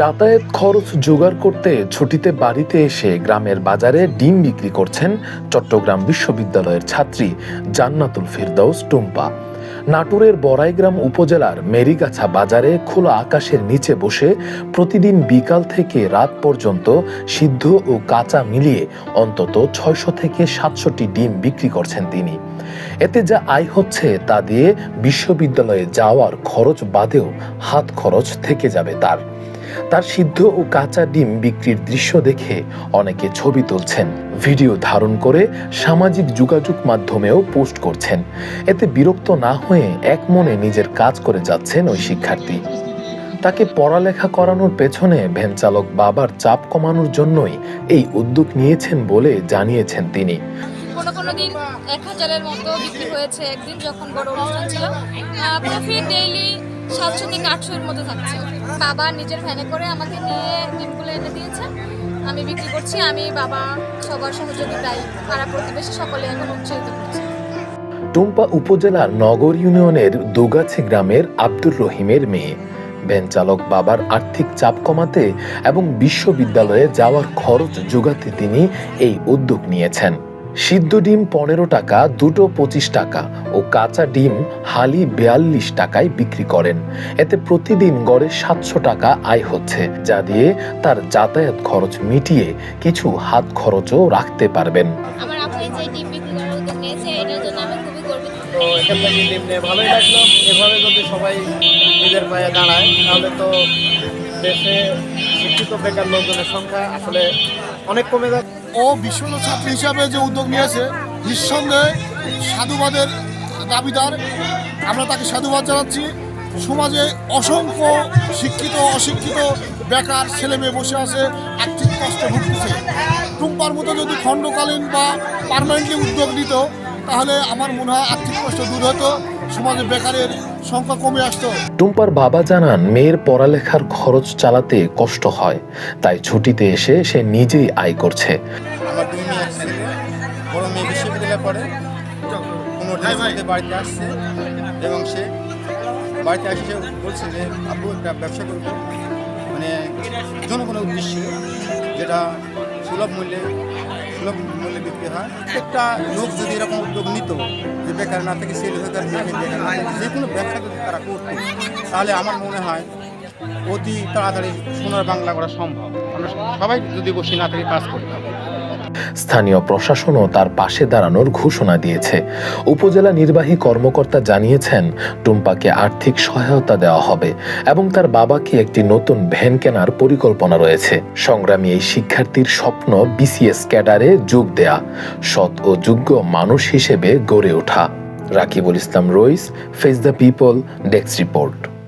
যাতায়াত খরচ জোগাড় করতে ছুটিতে বাড়িতে এসে গ্রামের বাজারে ডিম বিক্রি করছেন চট্টগ্রাম বিশ্ববিদ্যালয়ের ছাত্রী জান্নাতুল ফিরদৌস টুম্পা। নাটোরের বড়াইগ্রাম উপজেলার মেরিগাছা বাজারে খোলা আকাশের নিচে বসে প্রতিদিন বিকাল থেকে রাত পর্যন্ত সিদ্ধ ও কাঁচা মিলিয়ে অন্তত ছয়শো থেকে সাতশোটি ডিম বিক্রি করছেন তিনি। এতে যা আয় হচ্ছে তা দিয়ে বিশ্ববিদ্যালয়ে যাওয়ার খরচ বাদেও হাত খরচ থেকে যাবে তার। তার সিদ্ধ ও কাঁচা ডিম বিক্রির দৃশ্য দেখে অনেকে ছবি তুলছেন, ভিডিও ধারণ করে সামাজিক যোগাযোগ মাধ্যমেও পোস্ট করছেন। এতে বিরক্ত না হয়ে এক মনে নিজের কাজ করে যাচ্ছেন ওই শিক্ষার্থী। তাকে পড়ালেখা করানোর পেছনে ভ্যানচালক বাবার চাপ কমানোর জন্যই এই উদ্যোগ নিয়েছেন বলে জানিয়েছেন তিনি। এক হাজারের মতো বিক্রি হয়েছে একদিন যখন বড় অনুষ্ঠান ছিল। প্রফিট ডেইলি সাতশো থেকে আটশোর মতো থাকছে। বাবা নিজের ভ্যানে করে আমাকে নিয়ে ডিমগুলো এনে দিয়েছে। আমি বিক্রি করছি, আমি বাবা সবার সহযোগিতায় পাড়া প্রতিবেশী সকলে এখন উৎসাহিত করছে। টুম্পা উপজেলার নগর ইউনিয়নের দুগাছি গ্রামের আব্দুর রহিমের মেয়ে। ভ্যান চালক বাবার আর্থিক চাপ কমাতে এবং বিশ্ববিদ্যালয়ে যাওয়ার খরচ যোগাতে তিনি এই উদ্যোগ নিয়েছেন। সিদ্ধ ডিম পনেরো টাকা দুটো পঁচিশ টাকা ও কাঁচা ডিম হালি বেয়াল্লিশ টাকায় বিক্রি করেন। এতে প্রতিদিন গড়ে সাতশো টাকা আয় হচ্ছে যা দিয়ে তার যাতায়াত খরচ মিটিয়ে কিছু হাত খরচও রাখতে পারবেন। আমার আপনি যে ডিম বিক্রি করার উদ্যোগ নিয়েছে এটার জন্য আমি খুবই গর্বিত। তো এখান থেকে নিম্নে ভালোই লাগল। এভাবে যদি সবাই নিজের পায়ে দাঁড়ায় তাহলে তো দেশে শিক্ষিত বেকার লোকজনের সংখ্যা আসলে অনেক কমে যাচ্ছে। ও বিশ্ববিদ্যালয় ছাত্রী হিসাবে যে উদ্যোগ নিয়েছে, নিঃসন্দেহে সাধুবাদের দাবিদার। আমরা তাকে সাধুবাদ জানাচ্ছি। সমাজে অসংখ্য শিক্ষিত, অশিক্ষিত বেকার ছেলে মেয়ে বসে আছে, আর্থিক কষ্টে ভুগতেছে। টুম্পার মতো যদি খণ্ডকালীন বা পারমানেন্টলি উদ্যোগ নিত তাহলে আমার মনে হয় আর্থিক কষ্ট দূর হতো সমাজে বেকারের সংখ্যা কমে আসতো। টুম্পার বাবা জানান মেয়ের পড়ালেখার খরচ চালাতে কষ্ট হয় তাই ছুটিতে এসে সে নিজেই আয় করছে। আমার দুই মেয়ে ছেলে বড় মেয়ে বিশ্ববিদ্যালয়ে পড়ে। দিনের বাড়িতে আসছে এবং সে বাড়িতে আসে সে বলছে যে আপু একটা ব্যবসা করব। মানে জনগণের উদ্দেশ্যে যেটা সুলভ মূল্যে সুলভ মূল্যে বিক্রি হয়। প্রত্যেকটা লোক যদি এরকম উদ্যোগ নিত যে বেকার না থেকে সেল বেকার না থেকে বেকার যে কোনো ব্যবসা যদি তারা করত, তাহলে আমার মনে হয় অতি তাড়াতাড়ি সোনার বাংলা করা সম্ভব। আমরা সবাই যদি বসে না থেকে কাজ করতাম স্থানীয় প্রশাসনও তার পাশে দাঁড়ানোর ঘোষণা দিয়েছে। উপজেলা নির্বাহী কর্মকর্তা জানিয়েছেন, টুম্পাকে আর্থিক সহায়তা দেওয়া হবে এবং তার বাবাকে একটি নতুন ভ্যান কেনার পরিকল্পনা রয়েছে। সংগ্রামী এই শিক্ষার্থীর স্বপ্ন বিসিএস ক্যাডারে যোগ দেয়া, সৎ ও যোগ্য মানুষ হিসেবে গড়ে ওঠা। Rakibul Islam Rais, Face the People, desk report.